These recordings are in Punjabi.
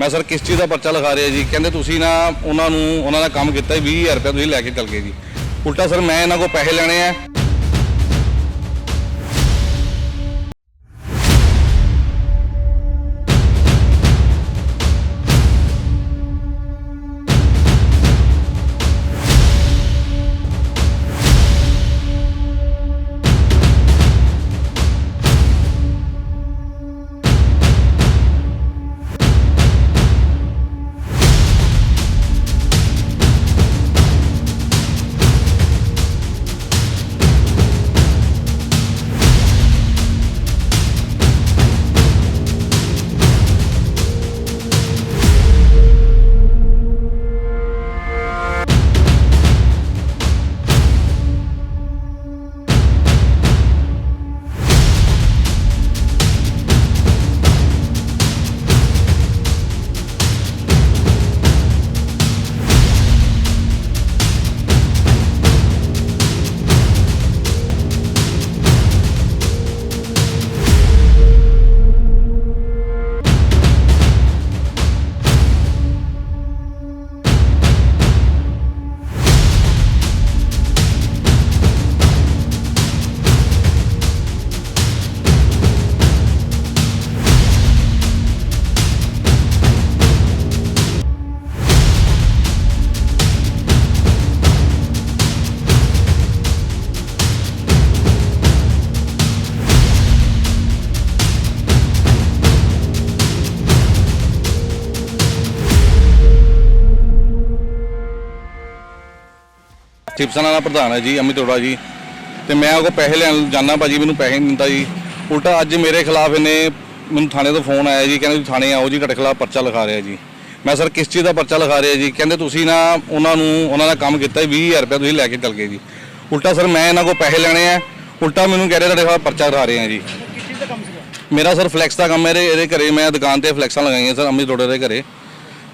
ਮੈਂ ਸਰ ਕਿਸ ਚੀਜ਼ ਦਾ ਪਰਚਾ ਲਿਖਾ ਰਿਹਾ ਜੀ। ਕਹਿੰਦੇ ਤੁਸੀਂ ਨਾ ਉਹਨਾਂ ਨੂੰ, ਉਹਨਾਂ ਦਾ ਕੰਮ ਕੀਤਾ 20000 ਰੁਪਏ ਤੁਸੀਂ ਲੈ ਕੇ ਚੱਲ ਗਏ ਜੀ। ਉਲਟਾ ਸਰ ਮੈਂ ਇਹਨਾਂ ਕੋਲ ਪੈਸੇ ਲੈਣੇ ਆ। ਸ਼ਿਵਸੈਨਾ ਦਾ ਪ੍ਰਧਾਨ ਹੈ ਜੀ ਅਮਿਤ ਅਰੋੜਾ ਜੀ। ਤੇ ਮੈਂ ਉਹ ਪੈਸੇ ਲੈਣ ਜਾਣਾ ਭਾਜੀ ਮੈਨੂੰ ਪੈਸੇ ਨਹੀਂ ਦਿੰਦਾ ਜੀ। ਉਲਟਾ ਅੱਜ ਮੇਰੇ ਖਿਲਾਫ ਇਹਨੇ ਮੈਨੂੰ ਥਾਣੇ ਤੋਂ ਫੋਨ ਆਇਆ ਜੀ ਕਹਿੰਦੇ ਥਾਣੇ ਆਓ ਜੀ ਤੁਹਾਡੇ ਖਿਲਾਫ ਪਰਚਾ ਲਿਖਾ ਰਿਹਾ ਜੀ। ਮੈਂ ਸਰ ਕਿਸ ਚੀਜ਼ ਦਾ ਪਰਚਾ ਲਿਖਾ ਰਿਹਾ ਜੀ? ਕਹਿੰਦੇ ਤੁਸੀਂ ਨਾ ਉਹਨਾਂ ਨੂੰ ਉਹਨਾਂ ਦਾ ਕੰਮ ਕੀਤਾ 20000 ਰੁਪਏ ਤੁਸੀਂ ਲੈ ਕੇ ਚੱਲ ਗਏ ਜੀ। ਉਲਟਾ ਸਰ ਮੈਂ ਇਹਨਾਂ ਕੋਲ ਪੈਸੇ ਲੈਣੇ ਆ। ਉਲਟਾ ਮੈਨੂੰ ਕਹਿ ਰਹੇ ਤੁਹਾਡੇ ਖਿਲਾਫ ਪਰਚਾ ਲਿਖਾ ਰਹੇ ਆ ਜੀ। ਕਿਸ ਚੀਜ਼ ਦਾ ਕੰਮ ਸੀਗਾ? ਮੇਰਾ ਸਰ ਫਲੈਕਸ ਦਾ ਕੰਮ ਹੈ ਇਹਦੇ ਘਰੇ ਮੈਂ ਦੁਕਾਨ ਤੇ ਫਲੈਕਸਾਂ ਲਗਾਈਆਂ ਸਰ ਅਮਿਤ ਰੋੜੇ ਦੇ ਘਰੇ।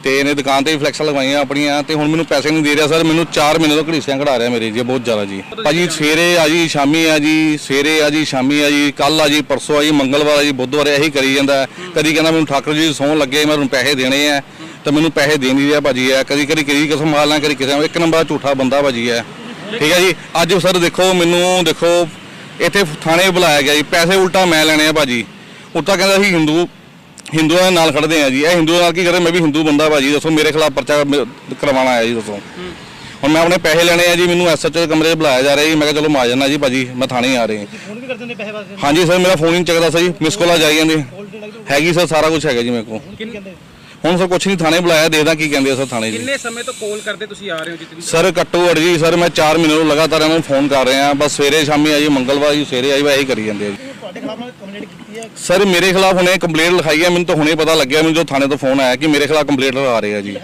ਤੇ ਇਹਨੇ ਦੁਕਾਨ ਤੇ ਵੀ ਫਲੈਕਸਾਂ ਲਗਵਾਈਆਂ ਆਪਣੀਆਂ ਤੇ ਹੁਣ ਮੈਨੂੰ ਪੈਸੇ ਨਹੀਂ ਦੇ ਰਿਹਾ, ਸਰ। ਮੈਨੂੰ 4 ਮਹੀਨੇ ਤੋਂ ਘੜੀਸਿਆਂ ਕਢਾ ਰਿਹਾ ਮੇਰੇ ਜੀ ਬਹੁਤ ਜ਼ਿਆਦਾ ਜੀ। ਭਾਜੀ, ਸਵੇਰੇ ਆ ਜੀ, ਸ਼ਾਮੀ ਆ ਜੀ, ਸਵੇਰੇ ਆ ਜੀ, ਸ਼ਾਮੀ ਆ ਜੀ ਕੱਲ ਆ ਜੀ, ਪਰਸੋਂ ਆ ਜੀ, ਮੰਗਲਵਾਰ ਆ ਜੀ, ਬੁੱਧਵਾਰ ਇਹੀ ਕਰੀ ਜਾਂਦਾ। ਕਦੀ ਕਹਿੰਦਾ ਮੈਨੂੰ ਠਾਕਰ ਜੀ ਸੌਣ ਲੱਗੇ, ਮੈਂ ਤੁਹਾਨੂੰ ਪੈਸੇ ਦੇਣੇ ਆ। ਤੇ ਮੈਨੂੰ ਪੈਸੇ ਦੇ ਨਹੀਂ ਰਿਹਾ ਭਾਜੀ ਆ ਕਦੀ ਕਦੀ ਕਿਹਦੀ ਕਸਮ ਮਾਰ ਲਾਂ ਕਦੀ ਕਿਸੇ ਇੱਕ ਨੰਬਰ ਝੂਠਾ ਬੰਦਾ ਭਾਜੀ ਹੈ। ਠੀਕ ਹੈ ਜੀ? ਅੱਜ ਸਰ ਦੇਖੋ, ਮੈਨੂੰ ਦੇਖੋ, ਇੱਥੇ ਥਾਣੇ ਬੁਲਾਇਆ ਗਿਆ ਜੀ। ਪੈਸੇ ਉਲਟਾ ਮੈਂ ਲੈਣੇ ਆ ਭਾਜੀ। ਉੱਤਾ ਕਹਿੰਦਾ ਸੀ, ਹਿੰਦੂ ਹਿੰਦੂਆਂ ਦੇ ਨਾਲ ਖੜਦੇ ਆ ਜੀ। ਇਹ ਹਿੰਦੂਆਂ ਨਾਲ ਕੀ ਕਰੇ? ਮੈਂ ਵੀ ਹਿੰਦੂ ਬੰਦਾ ਭਾਜੀ ਦੱਸੋ ਮੇਰੇ ਖਿਲਾਫ ਪਰਚਾ ਕਰਵਾਉਣਾ ਆਇਆ ਜੀ ਦੱਸੋ। ਹੁਣ ਮੈਂ ਆਪਣੇ ਪੈਸੇ ਲੈਣੇ ਆ ਜੀ ਮੈਨੂੰ ਐਸਐਚਓ ਦੇ ਕਮਰੇ 'ਚ ਬੁਲਾਇਆ ਜਾ ਰਿਹਾ ਜੀ। ਮੈਂ ਕਿਹਾ ਚਲੋ ਮੈਂ ਆ ਜਾਣਾ ਜੀ ਭਾਜੀ ਮੈਂ ਥਾਣੇ ਆ ਰਹੇ। ਫੋਨ ਵੀ ਕਰ ਦਿੰਦੇ ਪੈਸੇ ਵਾਸਤੇ? ਹਾਂਜੀ ਸਰ ਮੇਰਾ ਫੋਨ ਹੀ ਨਹੀਂ ਚੱਕਦਾ ਸਰ ਜੀ ਮਿਸ ਕੋਲ ਜਾਈ ਜਾਂਦੇ। ਹੈਗੀ ਸਰ ਸਾਰਾ ਕੁਝ ਹੈਗਾ ਜੀ ਮੇਰੇ ਕੋਲ। ਕੀ ਕਹਿੰਦੇ? ਹੁਣ ਸਰ ਕੁਝ ਨਹੀਂ ਥਾਣੇ ਬੁਲਾਇਆ ਦੇਖਦਾ ਕੀ ਕਹਿੰਦੇ ਆ ਸਰ ਥਾਣੇ ਜੀ। ਕਿੰਨੇ ਸਮੇਂ ਤੋਂ ਕਾਲ ਕਰਦੇ ਤੁਸੀਂ ਆ ਰਹੇ ਹੋ ਜਿੱਤਨੀ? ਸਰ ਘੱਟੋ ਘੱਟ ਜੀ ਸਰ ਮੈਂ 4 ਮਹੀਨੇ ਤੋਂ ਲਗਾਤਾਰ ਇਹਨਾਂ ਨੂੰ ਫੋਨ ਕਰ ਰਿਹਾ ਬਸ ਸਵੇਰੇ ਸ਼ਾਮੀ ਆਈ ਮੰਗਲਵਾਰ ਜੀ ਸਵੇਰੇ ਆਈ ਵਾ ਇਹੀ ਕਰੀ ਜਾਂਦੇ ਆ ਜੀ। ਖਿਲਾਫ ਨਾਲ ਕੰਪਲੇਂਟ ਕੀਤੀ ਹੈ? ਸਰ ਮੇਰੇ ਖਿਲਾਫ ਹੁਣੇ ਕੰਪਲੇਂਟ ਲਿਖਾਈ ਹੈ ਮੈਨੂੰ ਤਾਂ ਹੁਣੇ ਪਤਾ ਲੱਗਿਆ ਮੈਨੂੰ ਜੋ ਥਾਣੇ ਤੋਂ ਫੋਨ ਆਇਆ ਕਿ ਮੇਰੇ ਖਿਲਾਫ ਕੰਪਲੇਂਟ ਲਗਾ ਰਹੇ ਆ ਜੀ।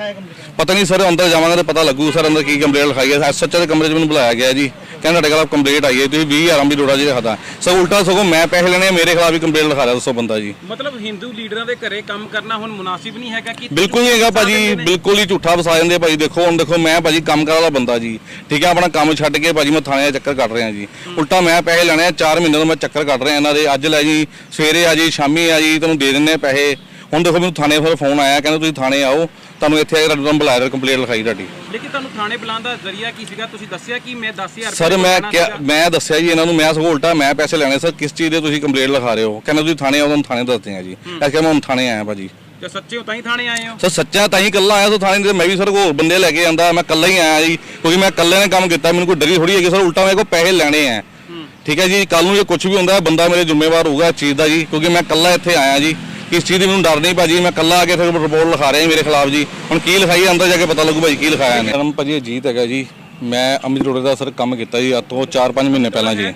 ਪਤਾ ਨਹੀਂ ਸਰ ਅੰਦਰ ਜਾਵਾਂਗਾ ਤਾਂ ਪਤਾ ਲੱਗੂ ਸਰ ਅੰਦਰ ਕੀ ਕੰਪਲੇਂਟ ਲਿਖਾਈ ਹੈ। ਐਸਐਚਓ ਦੇ ਕਮਰੇ 'ਚ ਮੈਨੂੰ ਬੁਲਾਇਆ ਗਿਆ ਜੀ। ਕਹਿੰਦਾ ਤੁਹਾਡੇ ਖਿਲਾਫ ਕੰਪਲੇਂਟ ਆਈ ਹੈ ਤੁਸੀਂ 20000 ਅੰਬੀ ਰੋੜਾ ਜੀ ਲਿਖਦਾ ਸਰ ਉਲਟਾ ਸਗੋਂ ਮੈਂ ਪੈਸੇ ਲੈਣੇ ਮੇਰੇ ਖਿਲਾਫ ਵੀ ਕੰਪਲੇਂਟ ਲਿਖਾ ਰਿਹਾ ਦੱਸੋ ਬੰਦਾ ਜੀ। ਮਤਲਬ ਹਿੰਦੂ ਲੀਡਰਾਂ ਦੇ ਘਰੇ ਕੰਮ ਕਰਨਾ ਹੁਣ ਮੁਨਾਸਿਬ ਨਹੀਂ ਹੈਗਾ ਕਿ ਬਿਲਕੁਲ ਨਹੀਂ ਹੈਗਾ ਭਾਜੀ ਬਿਲਕੁਲ ਹੀ ਝੂਠਾ ਵਸਾ ਜਾਂਦੇ ਭਾਜੀ। ਦੇਖੋ ਹੁਣ ਦੇਖੋ ਮੈਂ ਭਾਜੀ ਕੰਮ ਕਰਨ ਵਾਲਾ ਬੰਦਾ ਜੀ। ਠੀਕ ਹੈ ਆਪਣਾ ਕੰਮ ਛੱਡ ਕੇ ਭਾਜੀ ਮੈਂ ਥਾਣੇ ਦਾ ਚੱਕਰ ਕੱਟ ਰਿਹਾ ਜੀ। ਉਲਟਾ ਮੈਂ ਪੈਸੇ ਲੈਣੇ ਆ 4 ਮਹੀਨੇ ਤੋਂ ਮੈਂ ਚੱਕਰ ਕੱਟ ਰਿਹਾ ਇਹਨਾਂ ਦੇ। ਅੱਜ ਲੈ ਜੀ ਸਵੇਰੇ ਆ ਜੀ ਸ਼ਾਮੀ ਆ ਜੀ ਤੁਹਾਨੂੰ ਦੇ ਦਿੰਨੇ ਪੈਸੇ। ਹੁਣ ਦੇਖੋ ਮੈਨੂੰ ਥਾਣੇ ਫਿਰ ਫੋਨ ਆਇਆ ਕਹਿੰਦੇ ਤੁਸੀਂ ਥਾਣੇ ਆਓ। ਤੁਹਾਨੂੰ ਇੱਥੇ ਆ ਕੇ ਤੁਹਾਨੂੰ ਬੁਲਾਇਆ ਕੰਪਲੇਂਟ ਲਿਖਾਈ ਤੁਹਾਡੀ। ਲੇਕਿਨ ਤੁਹਾਨੂੰ ਥਾਣੇ ਬੁਲਾਉਣ ਦਾ ਜ਼ਰੀਆ ਕੀ ਸੀਗਾ? ਤੁਸੀਂ ਦੱਸਿਆ ਕਿ ਮੈਂ 10000 ਸਰ ਮੈਂ ਕਿਹਾ। ਮੈਂ ਦੱਸਿਆ ਜੀ ਇਹਨਾਂ ਨੂੰ ਮੈਂ ਸਗੋਂ ਉਲਟਾ ਮੈਂ ਪੈਸੇ ਲੈਣੇ ਸਰ ਕਿਸ ਚੀਜ਼ ਦੇ ਤੁਸੀਂ ਕੰਪਲੇਂਟ ਲਿਖਾ ਰਹੇ ਹੋ? ਕਹਿੰਦੇ ਤੁਸੀਂ ਥਾਣੇ ਤੁਹਾਨੂੰ ਥਾਣੇ ਦੱਸਦੇ ਆ ਜੀ। ਐਸ ਕਰਕੇ ਮੈਂ ਹੁਣ ਥਾਣੇ ਆਇਆ ਭਾਜੀ। ਜੇ ਸੱਚੇ ਹੋ ਤਾਂ ਹੀ ਥਾਣੇ ਆਏ ਹੋ? ਸਰ ਸੱਚਾ ਤਾਂ ਹੀ ਇਕੱਲਾ ਆਇਆ ਸੋ ਥਾਣੇ ਮੈਂ ਵੀ ਸਰ ਹੋਰ ਬੰਦੇ ਲੈ ਕੇ ਆਂਦਾ ਮੈਂ ਇਕੱਲਾ ਹੀ ਆਇਆ ਜੀ ਕਿਉਂਕਿ ਮੈਂ ਇਕੱਲੇ ਨੇ ਕੰਮ ਕੀਤਾ ਮੈਨੂੰ ਕੋਈ ਡਰੀ ਥੋੜੀ ਹੈਗੀ ਸਰ ਉਲਟਾ ਮੇਰੇ ਕੋਲ ਪੈਸੇ ਲੈਣੇ ਆ। ਠੀਕ ਹੈ ਜੀ ਕੱਲ ਨੂੰ ਜੇ ਕੁਝ ਵੀ ਹੁੰਦਾ ਬੰਦਾ ਮੇਰੇ ਜ਼ਿੰਮੇਵਾਰ ਹੋਊਗਾ ਇਸ ਚੀਜ਼ ਦਾ ਜੀ ਕਿਉਂਕਿ ਮੈਂ ਇਕੱਲਾ ਇੱਥੇ ਆਇਆ ਜੀ। ਇਸ ਚੀਜ਼ ਦੀ ਮੈਨੂੰ ਡਰ ਨਹੀਂ ਭਾਜੀ ਮੈਂ ਇਕੱਲਾ ਆ ਕੇ ਫਿਰ ਰਿਪੋਰਟ ਲਿਖਾ ਰਿਹਾ ਜੀ ਮੇਰੇ ਖਿਲਾਫ ਜੀ। ਹੁਣ ਕੀ ਲਿਖਾਈ ਅੰਦਰ ਜਾ ਕੇ ਪਤਾ ਲੱਗੂ ਭਾਜੀ ਕੀ ਲਿਖਾਇਆ ਨੇ ਨਾਮ ਭਾਜੀ ਅਜੀਤ ਹੈਗਾ ਜੀ। ਮੈਂ ਅਮਿਤ ਰੋੜੇ ਦਾ ਸਰ ਕੰਮ ਕੀਤਾ ਜੀ ਅੱਜ ਤੋਂ 4-5 ਮਹੀਨੇ ਪਹਿਲਾਂ ਜੀ।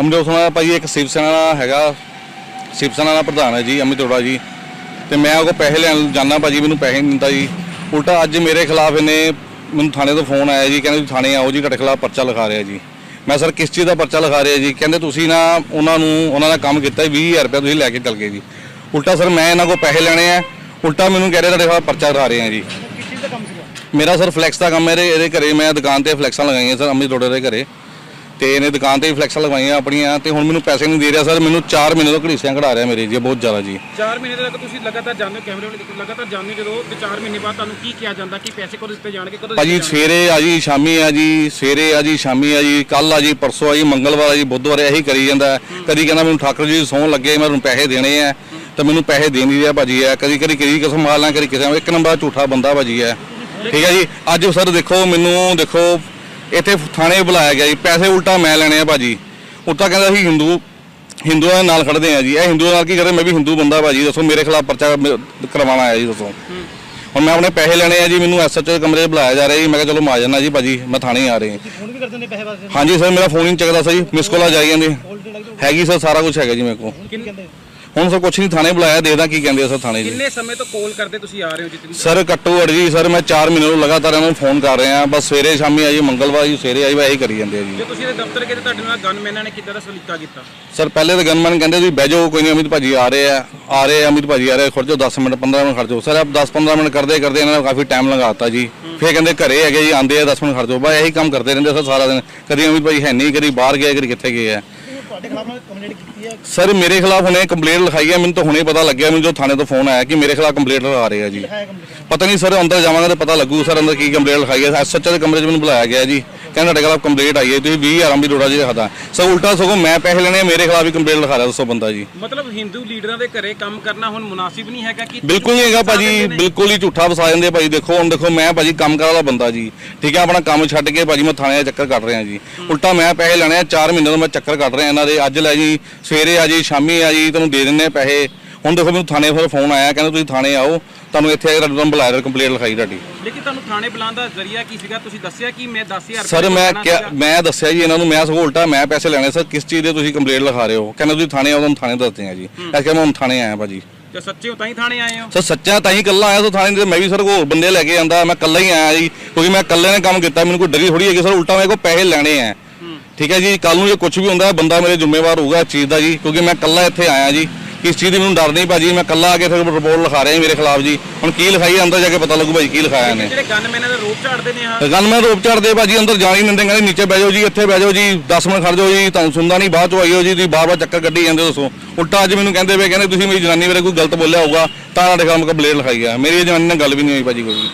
ਅਮਿਤ ਰੋੜਾ ਭਾਜੀ ਇੱਕ ਸ਼ਿਵ ਸੈਨਾ ਦਾ ਹੈਗਾ। ਸ਼ਿਵ ਸੈਨਾ ਦਾ ਪ੍ਰਧਾਨ ਹੈ ਜੀ ਅਮਿਤ ਰੋੜਾ ਜੀ। ਤੇ ਮੈਂ ਉਹ ਪੈਸੇ ਲੈਣ ਜਾਣਾ ਭਾਜੀ ਮੈਨੂੰ ਪੈਸੇ ਨਹੀਂ ਦਿੰਦਾ ਜੀ। ਉਲਟਾ ਅੱਜ ਮੇਰੇ ਖਿਲਾਫ ਇਹਨੇ ਮੈਨੂੰ ਥਾਣੇ ਤੋਂ ਫੋਨ ਆਇਆ ਜੀ ਕਹਿੰਦੇ ਤੁਸੀਂ ਥਾਣੇ ਆਓ ਜੀ ਤੁਹਾਡੇ ਖਿਲਾਫ ਪਰਚਾ ਲਿਖਾ ਰਿਹਾ ਜੀ। ਮੈਂ ਸਰ ਕਿਸ ਚੀਜ਼ ਦਾ ਪਰਚਾ ਲਿਖਾ ਰਿਹਾ ਜੀ? ਕਹਿੰਦੇ ਤੁਸੀਂ ਨਾ ਉਹਨਾਂ ਨੂੰ ਉਹਨਾਂ ਦਾ ਕੰਮ ਕੀਤਾ 20000 ਰੁਪਏ ਤੁਸੀਂ ਲੈ ਕੇ ਚੱਲ ਗਏ ਜੀ। ਉਲਟਾ ਸਰ ਮੈਂ ਇਹਨਾਂ ਕੋਲ ਪੈਸੇ ਲੈਣੇ ਆ। ਉਲਟਾ ਮੈਨੂੰ ਕਹਿ ਰਹੇ ਤੁਹਾਡੇ ਖਿਲਾਫ ਪਰਚਾ ਲਿਖਾ ਰਹੇ ਆ ਜੀ। ਮੇਰਾ ਸਰ ਫਲੈਕਸ ਦਾ ਕੰਮ ਹੈ ਇਹਦੇ ਘਰੇ ਮੈਂ ਦੁਕਾਨ ਤੇ ਫਲੈਕਸਾਂ ਲਗਾਈਆਂ ਸਰ ਅਮਿਤ ਰੋੜੇ ਦੇ ਘਰੇ। ਤੇ ਇਹਨੇ ਦੁਕਾਨ ਤੇ ਵੀ ਫਲੈਕਸਾਂ ਲਗਵਾਈਆਂ ਆਪਣੀਆਂ ਤੇ ਹੁਣ ਮੈਨੂੰ ਪੈਸੇ ਨਹੀਂ ਦੇ ਰਿਹਾ ਸਰ। ਮੈਨੂੰ 4 ਮਹੀਨੇ ਤੋਂ ਘੜੀਸਿਆਂ ਕਢਾ ਰਿਹਾ ਮੇਰੇ ਜੀ ਬਹੁਤ ਜ਼ਿਆਦਾ ਜੀ। 4 ਮਹੀਨੇ ਤੱਕ ਤੁਸੀਂ ਲਗਾਤਾਰ ਜਾਂਦੇ ਕੈਮਰੇ ਵਾਲੇ ਲਗਾਤਾਰ ਜਾਂਦੇ ਜਦੋਂ ਤੇ 4 ਮਹੀਨੇ ਬਾਅਦ ਤੁਹਾਨੂੰ ਕੀ ਕਿਹਾ ਜਾਂਦਾ ਕਿ ਪੈਸੇ ਕਦੋਂ ਦਿੱਤੇ ਜਾਣਗੇ ਕਦੋਂ ਭਾਜੀ ਸਵੇਰੇ ਆ ਜੀ ਸ਼ਾਮੀ ਆ ਜੀ ਸਵੇਰੇ ਆ ਜੀ ਸ਼ਾਮੀ ਆ ਜੀ ਕੱਲ ਆ ਜੀ ਪਰਸੋਂ ਆ ਜੀ ਮੰਗਲਵਾਰ ਆ ਜੀ ਬੁੱਧਵਾਰ ਇਹੀ ਕਰੀ ਜਾਂਦਾ। ਕਦੀ ਕਹਿੰਦਾ ਮੈਨੂੰ ਠਾਕਰ ਜੀ ਸੌਣ ਲੱਗੇ ਮੈਂ ਤੁਹਾਨੂੰ ਪੈਸੇ ਦੇਣੇ ਆ। ਤਾਂ ਮੈਨੂੰ ਪੈਸੇ ਦੇ ਨਹੀਂ ਰਿਹਾ ਭਾਜੀ ਆ ਕਦੀ ਕਦੀ ਕਿਹਦੀ ਕਸਮ ਮਾਰ ਲਾਂ ਕਦੀ ਕਿਸੇ ਇੱਕ ਨੰਬਰ ਝੂਠਾ ਬੰਦਾ ਭਾਜੀ ਆ। ਠੀਕ ਹੈ ਜੀ? ਅੱਜ ਸਰ ਦੇਖੋ ਮੈਨੂੰ ਦੇਖੋ ਇੱਥੇ ਥਾਣੇ ਬੁਲਾਇਆ ਗਿਆ ਜੀ। ਪੈਸੇ ਉਲਟਾ ਮੈਂ ਲੈਣੇ ਆ ਭਾਜੀ। ਉਲਟਾ ਕਹਿੰਦਾ ਸੀ ਹਿੰਦੂ ਹਿੰਦੂਆਂ ਨਾਲ ਖੜਦੇ ਆ ਜੀ। ਇਹ ਹਿੰਦੂਆਂ ਨਾਲ ਕੀ ਕਰਦੇ ਮੈਂ ਵੀ ਹਿੰਦੂ ਬੰਦਾ ਭਾਜੀ ਦੱਸੋ ਮੇਰੇ ਖਿਲਾਫ ਪਰਚਾ ਕਰਵਾਉਣਾ ਆਇਆ ਜੀ ਦੱਸੋ। ਹੁਣ ਮੈਂ ਆਪਣੇ ਪੈਸੇ ਲੈਣੇ ਆ ਜੀ ਮੈਨੂੰ ਐਸਐਚਓ ਦੇ ਕਮਰੇ ਬੁਲਾਇਆ ਜਾ ਰਿਹਾ ਜੀ। ਮੈਂ ਕਿਹਾ ਚਲੋ ਮਾ ਜਾਣਾ ਜੀ ਭਾਜੀ ਮੈਂ ਥਾਣੇ ਆ ਰਹੇ। ਫੋਨ ਵੀ ਕਰ ਦਿੰਦੇ ਪੈਸੇ ਵਾਸਤੇ? ਹਾਂਜੀ ਸਰ ਮੇਰਾ ਫੋਨ ਹੀ ਨਹੀਂ ਚੱਕਦਾ ਸਰ ਜੀ ਮਿਸ ਕਾਲਾਂ ਜਾਈ ਜਾਂਦੀ। ਹੈਗੀ ਸਰ ਸਾਰਾ ਕੁਝ ਹੈਗਾ ਜੀ ਮੇਰੇ ਕੋਲ। ਹੁਣ ਸਰ ਕੁਛ ਨਹੀਂ ਥਾਣੇ ਬੁਲਾਇਆ ਦੇਖਦਾ ਕੀ ਕਹਿੰਦੇ ਆ ਸਰ ਥਾਣੇ ਜੀ। ਕਿੰਨੇ ਸਮੇਂ ਤੋਂ ਕਾਲ ਕਰਦੇ ਤੁਸੀਂ ਆ ਰਹੇ ਹੋ ਜਿੱਤਨੀ ਸਰ ਘੱਟੋ ਘੱਟ ਜੀ ਸਰ ਮੈਂ 4 ਮਹੀਨੇ ਤੋਂ ਲਗਾਤਾਰ ਇਹਨਾਂ ਨੂੰ ਫੋਨ ਕਰ ਰਿਹਾ ਬਸ ਸਵੇਰੇ ਸ਼ਾਮੀ ਆਈ ਮੰਗਲਵਾਰ ਜੀ ਸਵੇਰੇ ਆਈ ਵਾ ਇਹੀ ਕਰੀ ਜਾਂਦੇ ਆ ਜੀ। ਜੇ ਤੁਸੀਂ ਇਹਦੇ ਦਫ਼ਤਰ ਗਏ ਤੇ ਤੁਹਾਡੇ ਨਾਲ ਗਨਮੈਨਾਂ ਨੇ ਕਿੱਦਾਂ ਦਾ ਸਲੀਕਾ ਕੀਤਾ? ਸਰ ਪਹਿਲੇ ਤਾਂ ਗਨਮੈਨ ਕਹਿੰਦੇ ਤੁਸੀਂ ਬਹਿ ਜਾਓ ਕੋਈ ਨਹੀਂ ਅਮਿਤ ਭਾਜੀ ਆ ਰਹੇ ਆ ਆ ਰਹੇ ਆ ਅਮਿਤ ਭਾਜੀ ਆ ਰਹੇ ਖੜ ਜਾਓ 10 ਮਿੰਟ 15 ਮਿੰਟ ਖੜ ਜਾਓ ਸਰ ਆਪ 10 15 ਮਿੰਟ ਕਰਦੇ ਕਰਦੇ ਇਹਨਾਂ ਨੇ ਕਾਫੀ ਟਾਈਮ ਲਗਾਤਾ ਜੀ। ਫਿਰ ਕਹਿੰਦੇ ਘਰੇ ਹੈਗੇ ਜੀ ਆਂਦੇ ਆ 10 ਮਿੰਟ ਖੜ ਜਾਓ ਬਸ ਇਹੀ ਕੰਮ ਕਰਦੇ ਰਹਿੰਦੇ ਸਰ ਸਾਰਾ ਦਿਨ। ਕਦੀ ਅਮਿਤ ਭਾਜੀ ਹੈ ਨਹੀਂ ਕਦੀ ਬਾਹਰ ਗਏ ਕਦੀ ਕਿੱਥੇ ਗਏ ਆ। ਤੁਹਾਡੇ ਖਿਲਾਫ ਮੈਂ ਕੰਪਲੇਂਟ ਕੀਤੀ ਹੈ? ਸਰ ਮੇਰੇ ਖਿਲਾਫ ਹੁਣੇ ਕੰਪਲੇਂਟ ਲਿਖਾਈ ਹੈ ਮੈਨੂੰ ਤਾਂ ਹੁਣੇ ਪਤਾ ਲੱਗਿਆ ਮੈਨੂੰ ਜੋ ਥਾਣੇ ਤੋਂ ਫੋਨ ਆਇਆ ਕਿ ਮੇਰੇ ਖਿਲਾਫ ਕੰਪਲੇਂਟ ਲਗਾ ਰਹੇ ਆ ਜੀ। ਪਤਾ ਨਹੀਂ ਸਰ ਅੰਦਰ ਜਾਵਾਂਗਾ ਤਾਂ ਪਤਾ ਲੱਗੂ ਸਰ ਅੰਦਰ ਕੀ ਕੰਪਲੇਂਟ ਲਿਖਾਈ ਹੈ। ਐਸਐਚਓ ਦੇ ਕਮਰੇ 'ਚ ਮੈਨੂੰ ਬੁਲਾਇਆ ਗਿਆ ਜੀ ਕਹਿੰਦਾ ਤੁਹਾਡੇ ਖਿਲਾਫ ਕੰਪਲੇਂਟ ਆਈ ਹੈ ਤੁਸੀਂ 20 ਆਰਾਮ ਦੀ ਰੋੜਾ ਜੀ ਦਿਖਾਦਾ ਸਰ ਉਲਟਾ ਸਗੋਂ ਮੈਂ ਪੈਸੇ ਲੈਣੇ ਆ, ਮੇਰੇ ਖਿਲਾਫ ਹੀ ਕੰਪਲੇਂਟ ਲਿਖਾ ਰਿਹਾ ਦੱਸੋ ਬੰਦਾ ਜੀ। ਮਤਲਬ ਹਿੰਦੂ ਲੀਡਰਾਂ ਦੇ ਘਰੇ ਕੰਮ ਕਰਨਾ ਹੁਣ ਮੁਨਾਸਿਬ ਨਹੀਂ ਹੈਗਾ ਕਿ ਬਿਲਕੁਲ ਨਹੀਂ ਹੈਗਾ ਭਾਜੀ ਬਿਲਕੁਲ ਹੀ ਝੂਠਾ ਵਸਾ ਜਾਂਦੇ ਆ ਭਾਜੀ। ਦੇਖੋ ਹੁਣ ਦੇਖੋ ਮੈਂ ਭਾਜੀ ਕੰਮ ਕਰ ਵਾਲਾ ਬੰਦਾ ਜੀ। ਠੀਕ ਹੈ ਆਪਣਾ ਕੰਮ ਛੱਡ ਕੇ ਭਾਜੀ ਮੈਂ ਥਾਣੇ ਦਾ ਚੱਕਰ ਕੱਟ ਰਿਹਾ ਜੀ। ਉਲਟਾ ਮੈਂ ਪੈਸੇ ਲੈਣੇ ਆ 4 ਮਹੀਨੇ ਤੋਂ ਮੈਂ ਚੱਕਰ ਕੱਟ ਰਿਹਾ ਇਹਨਾਂ ਦੇ ਅੱਜ ਲੈ ਜੀ ਸਵੇਰੇ ਆ ਜੀ ਸ਼ਾਮੀ ਆ ਜੀ ਤੁਹਾਨੂੰ ਦੇ ਦਿੰਨੇ ਪੈਸੇ। ਹੁਣ ਦੇਖੋ ਮੈਨੂੰ ਥਾਣੇ ਫਿਰ ਫੋਨ ਆਇਆ ਕਹਿੰਦੇ ਤੁਸੀਂ ਥਾਣੇ ਆਓ ਤੁਹਾਨੂੰ ਇੱਥੇ ਆ ਕੇ ਤੁਹਾਨੂੰ ਬੁਲਾਇਆ ਕੰਪਲੇਂਟ ਲਿਖਾਈ ਤੁਹਾਡੀ। ਲੇਕਿਨ ਤੁਹਾਨੂੰ ਥਾਣੇ ਬੁਲਾਉਣ ਦਾ ਜ਼ਰੀਆ ਕੀ ਸੀਗਾ? ਤੁਸੀਂ ਦੱਸਿਆ ਕਿ ਮੈਂ 10000 ਸਰ ਮੈਂ ਮੈਂ ਦੱਸਿਆ ਜੀ ਇਹਨਾਂ ਨੂੰ ਮੈਂ ਸਗੋਂ ਉਲਟਾ ਮੈਂ ਪੈਸੇ ਲੈਣੇ ਸਰ ਕਿਸ ਚੀਜ਼ ਦੇ ਤੁਸੀਂ ਕੰਪਲੇਂਟ ਲਿਖਾ ਰਹੇ ਹੋ? ਕਹਿੰਦੇ ਤੁਸੀਂ ਥਾਣੇ ਆਓ ਤੁਹਾਨੂੰ ਥਾਣੇ ਦੱਸਦੇ ਆ ਜੀ। ਇਸ ਕਰਕੇ ਮੈਂ ਹੁਣ ਥਾਣੇ ਆਇਆ ਭਾਜੀ। ਜੇ ਸੱਚੇ ਹੋ ਤਾਂ ਹੀ ਥਾਣੇ ਆਏ ਹੋ? ਸਰ ਸੱਚਾ ਤਾਂ ਹੀ ਕੱਲਾ ਆਇਆ ਸੋ ਥਾਣੇ ਦੇ ਮੈਂ ਵੀ ਸਰ ਹੋਰ ਬੰਦੇ ਲੈ ਕੇ ਆਂਦਾ ਮੈਂ ਕੱਲਾ ਹੀ ਆਇਆ ਜੀ ਕਿਉਂਕਿ ਮੈਂ ਕੱਲੇ ਨੇ ਕੰਮ ਕੀਤਾ ਮੈਨੂੰ ਕੋਈ ਡਰੀ ਥੋੜੀ ਹੈਗੀ ਸਰ ਉਲਟਾ ਮੇਰੇ ਕੋਲ ਪੈਸੇ ਲੈਣੇ ਆ। ਠੀਕ ਹੈ ਜੀ ਕੱਲ ਨੂੰ ਜੇ ਕੁਝ ਵੀ ਹੁੰਦਾ ਬੰਦਾ ਮੇਰੇ ਜ਼ਿੰਮੇਵਾਰ ਹੋਊਗਾ ਇਸ ਚੀਜ਼ ਦਾ ਜੀ ਕਿਉਂਕਿ ਮੈਂ ਕੱਲਾ ਇੱਥੇ ਆਇਆ ਜੀ। ਇਸ ਚੀਜ਼ ਦੀ ਮੈਨੂੰ ਡਰ ਨਹੀਂ ਭਾਜੀ ਮੈਂ ਕੱਲਾ ਆ ਕੇ ਇੱਥੇ ਰਿਪੋਰਟ ਲਿਖਾ ਰਿਹਾ ਜੀ ਮੇਰੇ ਖਿਲਾਫ ਜੀ। ਹੁਣ ਕੀ ਲਿਖਾਈ ਹੈ, ਅੰਦਰ ਜਾ ਕੇ ਪਤਾ ਲੱਗੂ ਭਾਜੀ ਕੀ ਲਿਖਾਇਆ ਨੇ ਜਿਹੜੇ ਗਨਮੈਨਾਂ ਦਾ ਰੋਪ ਝਾੜਦੇ ਨੇ ਆ ਗੱਲ ਮੈਂ ਰੋਪ ਝੜਦੇ ਭਾਜੀ ਅੰਦਰ ਜਾਣ ਹੀ ਨਹੀਂ ਦਿੰਦੇ ਕਹਿੰਦੇ ਨੀਚੇ ਬਹਿ ਜਾਓ ਜੀ ਇੱਥੇ ਬਹਿ ਜਾਓ ਜੀ 10 ਮਿੰਟ ਖੜ ਜਾਓ ਜੀ ਤੁਹਾਨੂੰ ਸੁਣਦਾ ਨਹੀਂ ਬਾਅਦ ਚ ਆਈਓ ਜੀ ਤੁਸੀਂ ਬਾਰ-ਬਾਰ ਚੱਕਰ ਕੱਢੀ ਜਾਂਦੇ ਦੱਸੋ। ਉਲਟਾ ਅੱਜ ਮੈਨੂੰ ਕਹਿੰਦੇ ਵੇ ਕਹਿੰਦੇ ਤੁਸੀਂ ਮੇਰੀ ਜਨਾਨੀ ਬਾਰੇ ਕੋਈ ਗਲਤ ਬੋਲਿਆ ਹੋਊਗਾ ਤਾਂ ਤੁਹਾਡੇ ਖਿਲਾਫ ਕੰਪਲੇਂਟ ਲਿਖਾਈ ਆ। ਮੇਰੀ ਜਨਾਨੀ ਨਾਲ ਗੱਲ ਵੀ ਨਹੀਂ ਹੋਈ ਭਾਜੀ ਕੋਈ।